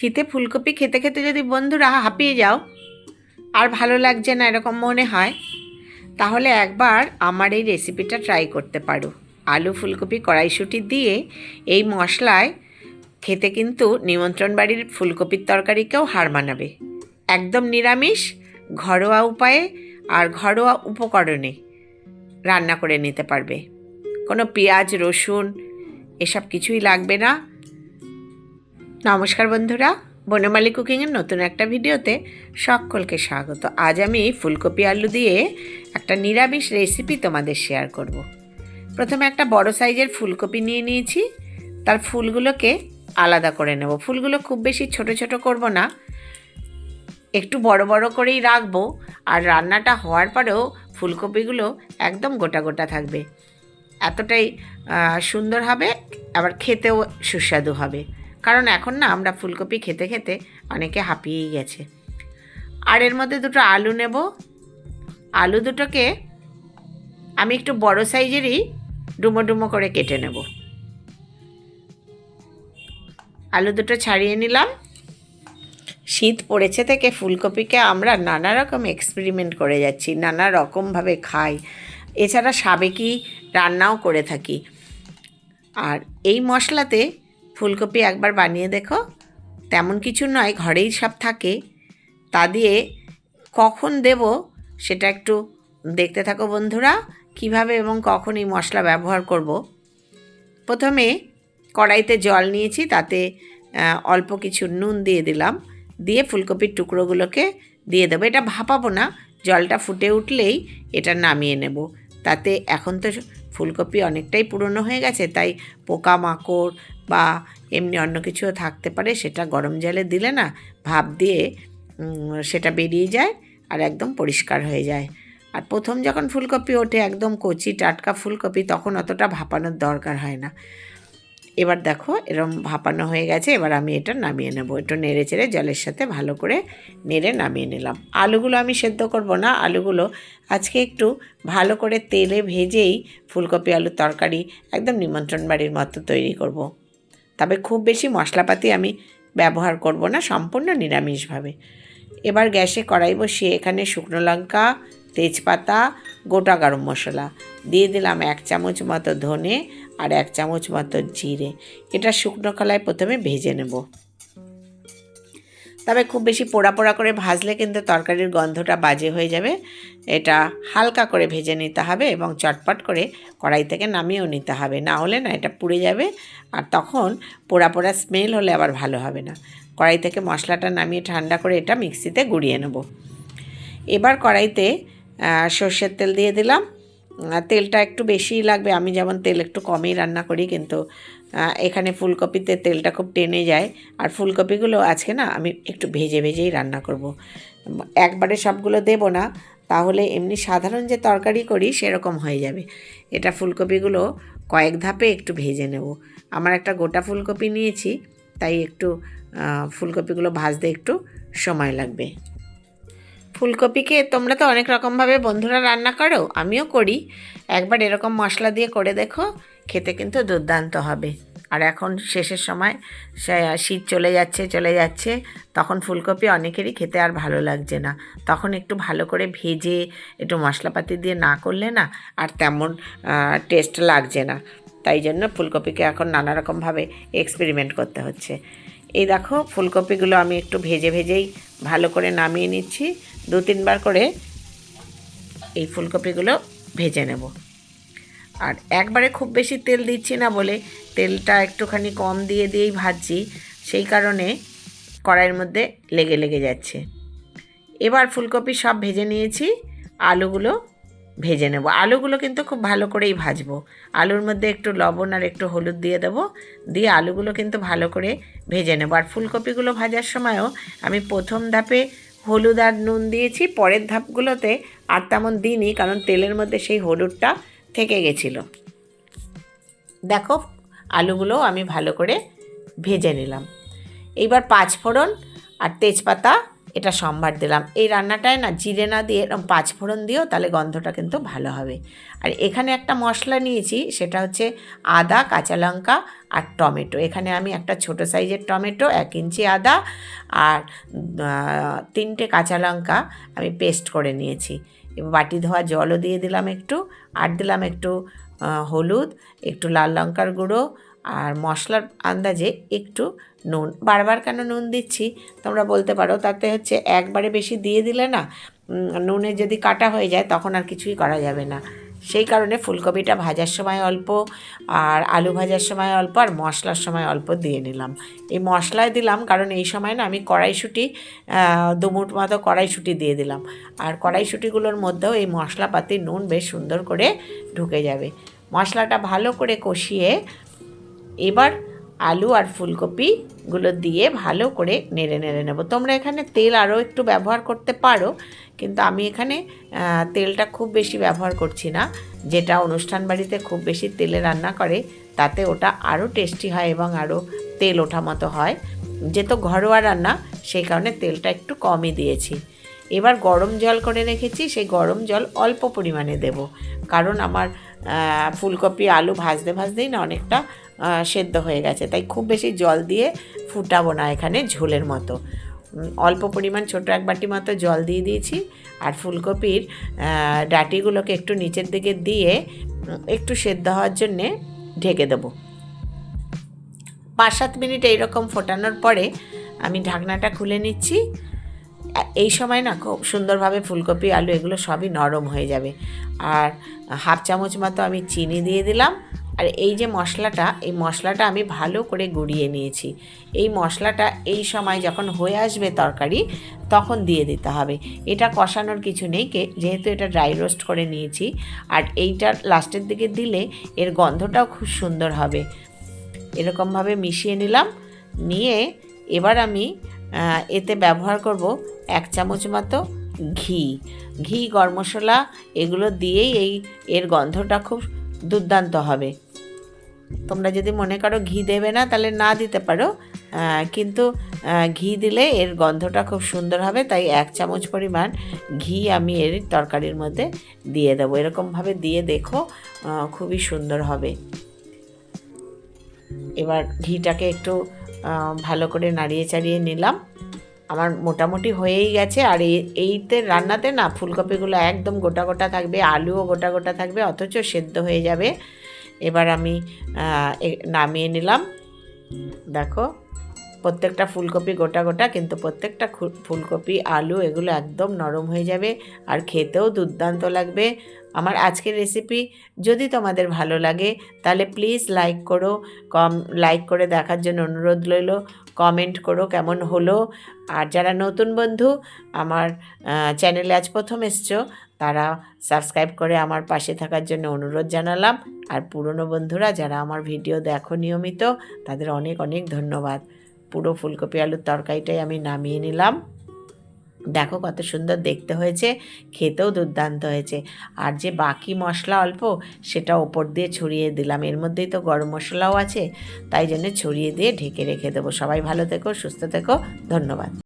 শীতে ফুলকপি খেতে খেতে যদি বন্ধুরা হাঁপিয়ে যাও, আর ভালো লাগছে না এরকম মনে হয়, তাহলে একবার আমার এই রেসিপিটা ট্রাই করতে পারো। আলু ফুলকপি কড়াইশুঁটি দিয়ে এই মশলায় খেতে কিন্তু নিমন্ত্রণ বাড়ির ফুলকপির তরকারিকেও হার মানাবে। একদম নিরামিষ, ঘরোয়া উপায়ে আর ঘরোয়া উপকরণে রান্না করে নিতে পারবে। কোনো পেঁয়াজ, রসুন, এসব কিছুই লাগবে না। নমস্কার বন্ধুরা, বনমালী কুকিংয়ের নতুন একটা ভিডিওতে সকলকে স্বাগত। আজ আমি ফুলকপি আলু দিয়ে একটা নিরামিষ রেসিপি তোমাদের শেয়ার করব। প্রথমে একটা বড় সাইজের ফুলকপি নিয়ে নিয়েছি, তার ফুলগুলোকে আলাদা করে নেব। ফুলগুলো খুব বেশি ছোট ছোট করব না, একটু বড় বড় করেই রাখব, আর রান্নাটা হওয়ার পরেও ফুলকপিগুলো একদম গোটা গোটা থাকবে। এতটাই সুন্দর হবে, আবার খেতেও সুস্বাদু হবে। কারণ এখন না আমরা ফুলকপি খেতে খেতে অনেকে হাঁপিয়েই গেছে। আর এর মধ্যে দুটো আলু নেব। আলু দুটোকে আমি একটু বড় সাইজেরই ডুমো ডুমো করে কেটে নেব। আলু দুটো ছাড়িয়ে নিলাম। শীত পড়েছে থেকে ফুলকপিকে আমরা নানা রকম এক্সপেরিমেন্ট করে যাচ্ছি, নানা রকমভাবে খাই। এছাড়া সাবেকি রান্নাও করে থাকি। আর এই মশলাতে ফুলকপি একবার বানিয়ে দেখো। তেমন কিছু নয়, ঘরেই সব থাকে। তা দিয়ে কখন দেব সেটা একটু দেখতে থাকো বন্ধুরা, কীভাবে এবং কখন এই মশলা ব্যবহার করব। প্রথমে কড়াইতে জল নিয়েছি, তাতে অল্প কিছু নুন দিয়ে দিলাম। দিয়ে ফুলকপির টুকরোগুলোকে দিয়ে দেবো। এটা ভাপাবো না, জলটা ফুটে উঠলেই এটা নামিয়ে নেব। তাতে এখন তো ফুলকপি অনেকটাই পুরনো হয়ে গেছে, তাই পোকামাকড় বা এমনি অন্য কিছুও থাকতে পারে, সেটা গরম জলে দিলে না ভাপ দিয়ে সেটা বেরিয়ে যায় আর একদম পরিষ্কার হয়ে যায়। আর প্রথম যখন ফুলকপি ওঠে একদম কচি টাটকা ফুলকপি, তখন অতটা ভাপানোর দরকার হয় না। এবার দেখো এরম ভাপানো হয়ে গেছে, এবার আমি এটা নামিয়ে নেব। একটু নেড়ে চেড়ে জলের সাথে ভালো করে নেড়ে নামিয়ে নিলাম। আলুগুলো আমি সেদ্ধ করব না, আলুগুলো আজকে একটু ভালো করে তেলে ভেজেই ফুলকপি আলুর তরকারি একদম নিমন্ত্রণ বাড়ির মতো তৈরি করব। তবে খুব বেশি মশলাপাতি আমি ব্যবহার করব না, সম্পূর্ণ নিরামিষভাবে। এবার গ্যাসে কড়াই বসিয়ে এখানে শুকনো লঙ্কা তেজপাতা, গোটা গরম মশলা। দিয়ে দিলাম এক চামচ মতো ধনে আর এক চামচ মতো জিরে। এটা শুকনো কলায় প্রথমে ভেজে নেব। তবে খুব বেশি পোড়া পোড়া করে ভাজলে কিন্তু তরকারির গন্ধটা বাজে হয়ে যাবে। এটা হালকা করে ভেজে নিতে হবে এবং চটপট করে কড়াই থেকে নামিয়েও নিতে হবে। না হলে না এটা পুড়ে যাবে আর তখন পোড়া পোড়া স্মেল হলে আবার ভালো হবে না। কড়াই থেকে মশলাটা নামিয়ে ঠান্ডা করে এটা মিক্সিতে গুঁড়িয়ে নেব। এবার কড়াইতে সর্ষের তেল দিয়ে দিলাম। তেলটা একটু বেশিই লাগবে। আমি যেমন তেল একটু কমই রান্না করি, কিন্তু এখানে ফুলকপিতে তেলটা খুব টেনে যায়। আর ফুলকপিগুলো আজকে না আমি একটু ভেজে ভেজেই রান্না করব। একবারে সবগুলো দেব না, তাহলে এমনি সাধারণ যে তরকারি করি সেরকম হয়ে যাবে। এটা ফুলকপিগুলো কয়েক ধাপে একটু ভেজে নেব। আমার একটা গোটা ফুলকপি নিয়েছি, তাই একটু ফুলকপিগুলো ভাজতে একটু সময় লাগবে। ফুলকপিকে তোমরা তো অনেক রকমভাবে বন্ধুরা রান্না করো, আমিও করি। একবার এরকম মশলা দিয়ে করে দেখো, খেতে কিন্তু দুর্দান্ত হবে। আর এখন শেষের সময় শীত চলে যাচ্ছে চলে যাচ্ছে, তখন ফুলকপি অনেকেরই খেতে আর ভালো লাগছে না। তখন একটু ভালো করে ভেজে, একটু মশলাপাতি দিয়ে না করলে না আর তেমন টেস্ট লাগছে না। তাই জন্য ফুলকপিকে এখন নানা রকমভাবে এক্সপেরিমেন্ট করতে হচ্ছে। এই দেখো, ফুলকপিগুলো আমি একটু ভেজে ভেজেই ভালো করে নামিয়ে নিচ্ছি। দু তিনবার করে এই ফুলকপিগুলো ভেজে নেব। আর একবারে খুব বেশি তেল দিচ্ছি না বলে তেলটা একটুখানি কম দিয়ে দিয়েই ভাজছি, সেই কারণে কড়াইয়ের মধ্যে লেগে লেগে যাচ্ছে। এবার ফুলকপি সব ভেজে নিয়েছি, আলুগুলো ভেজে নেব। আলুগুলো কিন্তু খুব ভালো করেই ভাজবো। আলুর মধ্যে একটু লবণ আর একটু হলুদ দিয়ে দেবো, দিয়ে আলুগুলো কিন্তু ভালো করে ভেজে নেব। আর ফুলকপিগুলো ভাজার সময়ও আমি প্রথম ধাপে হলুদ আর নুন দিয়েছি, পরের ধাপগুলোতে আর তেমন দিইনি, কারণ তেলের মধ্যে সেই হলুদটা থেকে গেছিল। দেখো, আলুগুলো আমি ভালো করে ভেজে নিলাম। এইবার পাঁচ ফোড়ন আর তেজপাতা এটা সম্ভার দিলাম। এই রান্নাটায় না জিরে না দিয়ে এরকম পাঁচফোড়ন দিও তাহলে গন্ধটা কিন্তু ভালো হবে। আর এখানে একটা মশলা নিয়েছি, সেটা হচ্ছে আদা, কাঁচা লঙ্কা আর টমেটো। এখানে আমি একটা ছোট সাইজের টমেটো, এক ইঞ্চি আদা আর তিনটে কাঁচা লঙ্কা আমি পেস্ট করে নিয়েছি। বাটি ধোয়া জলও দিয়ে দিলাম একটু, আর দিলাম একটু হলুদ, একটু লাল লঙ্কার গুঁড়ো আর মশলার আন্দাজে একটু নুন। বারবার কেন নুন দিচ্ছি? তোমরা বলতে পারো, তাতে হচ্ছে একবারে বেশি দিয়ে দিলে না নুনে যদি কাটা হয়ে যায় তখন আর কিছুই করা যাবে না। সেই কারণে ফুলকপিটা ভাজার সময় অল্প, আর আলু ভাজার সময় অল্প, আর মশলার সময় অল্প দিয়ে নিলাম। এই মশলায় দিলাম কারণ এই সময় না আমি কড়াইশুঁটি দুমুট মতো কড়াইশুঁটি দিয়ে দিলাম। আর কড়াইশুঁটিগুলোর মধ্যেও এই মশলাপাতি নুন বেশ সুন্দর করে ঢুকে যাবে। মশলাটা ভালো করে কষিয়ে এবার আলু আর ফুলকপিগুলো দিয়ে ভালো করে নেড়ে নেড়ে নেব। তোমরা এখানে তেল আরও একটু ব্যবহার করতে পারো, কিন্তু আমি এখানে তেলটা খুব বেশি ব্যবহার করছি না। যেটা অনুষ্ঠান বাড়িতে খুব বেশি তেলে রান্না করে, তাতে ওটা আরও টেস্টি হয় এবং আরও তেল ওঠা মতো হয়। যেহেতু ঘরোয়া রান্না, সেই কারণে তেলটা একটু কমই দিয়েছি। এবার গরম জল করে রেখেছি, সেই গরম জল অল্প পরিমাণে দেব। কারণ আমার ফুলকপি, আলু ভাজতে ভাজতেই না অনেকটা সেদ্ধ হয়ে গেছে। তাই খুব বেশি জল দিয়ে ফুটাবো না এখানে ঝোলের মতো। অল্প পরিমাণ ছোটো এক বাটি মতো জল দিয়ে দিয়েছি আর ফুলকপির ডাটিগুলোকে একটু নিচের দিকে দিয়ে একটু সেদ্ধ হওয়ার জন্যে ঢেকে দেবো। পাঁচ সাত মিনিট এইরকম ফোটানোর পরে আমি ঢাকনাটা খুলে নিচ্ছি। এই সময় না খুব সুন্দরভাবে ফুলকপি, আলু এগুলো সবই নরম হয়ে যাবে। আর হাফ চামচ মতো আমি চিনি দিয়ে দিলাম। আর এই যে মশলাটা, এই মশলাটা আমি ভালো করে গুঁড়িয়ে নিয়েছি। এই মশলাটা এই সময় যখন হয়ে আসবে তরকারি, তখন দিয়ে দিতে হবে। এটা কষানোর কিছু নেই কে, যেহেতু এটা ড্রাই রোস্ট করে নিয়েছি। আর এইটার লাস্টের দিকে দিলে এর গন্ধটাও খুব সুন্দর হবে। এরকমভাবে মিশিয়ে নিলাম। নিয়ে এবার আমি এতে ব্যবহার করব এক চামচ মতো ঘি। ঘি, গরম মশলা এগুলো দিয়েই এই, এর গন্ধটা খুব দুর্দান্ত হবে। তোমরা যদি মনে করো ঘি দেবে না, তাহলে না দিতে পারো। কিন্তু ঘি দিলে এর গন্ধটা খুব সুন্দর হবে, তাই এক চামচ পরিমাণ ঘি আমি এর তরকারির মধ্যে দিয়ে দেবো। এরকমভাবে দিয়ে দেখো খুবই সুন্দর হবে। এবার ঘিটাকে একটু ভালো করে নাড়িয়ে চাড়িয়ে নিলাম। আমার মোটামুটি হয়েই গেছে, আর এই, এইতে রান্নাতে না, ফুলকপিগুলো একদম গোটা গোটা থাকবে, আলুও গোটা গোটা থাকবে, অথচ সেদ্ধ হয়ে যাবে। এবার আমি নামিয়ে নিলাম। দেখো, প্রত্যেকটা ফুলকপি গোটা গোটা, কিন্তু প্রত্যেকটা ফুলকপি, আলু এগুলো একদম নরম হয়ে যাবে আর খেতেও দুর্দান্ত লাগবে। আমার আজকের রেসিপি যদি তোমাদের ভালো লাগে, তাহলে প্লিজ লাইক করো, কম, লাইক করে দেখার জন্য অনুরোধ রইল, কমেন্ট করো কেমন হলো। আর যারা নতুন বন্ধু, আমার চ্যানেলে আজ প্রথম এসছো তারা সাবস্ক্রাইব করে আমার পাশে থাকার জন্য অনুরোধ জানালাম। আর পুরনো বন্ধুরা, যারা আমার ভিডিও দেখো নিয়মিত, তাদের অনেক অনেক ধন্যবাদ। পুরো ফুলকপি আলুর তরকারিটাই আমি নামিয়ে নিলাম। দেখো কত সুন্দর দেখতে হয়েছে, খেতেও দুর্দান্ত হয়েছে। আর যে বাকি মশলা অল্প, সেটা ওপর দিয়ে ছড়িয়ে দিলাম। এর মধ্যেই তো গরম মশলাও আছে, তাই জন্য ছড়িয়ে দিয়ে ঢেকে রেখে দেবো। সবাই ভালো থেকো, সুস্থ থেকো, ধন্যবাদ।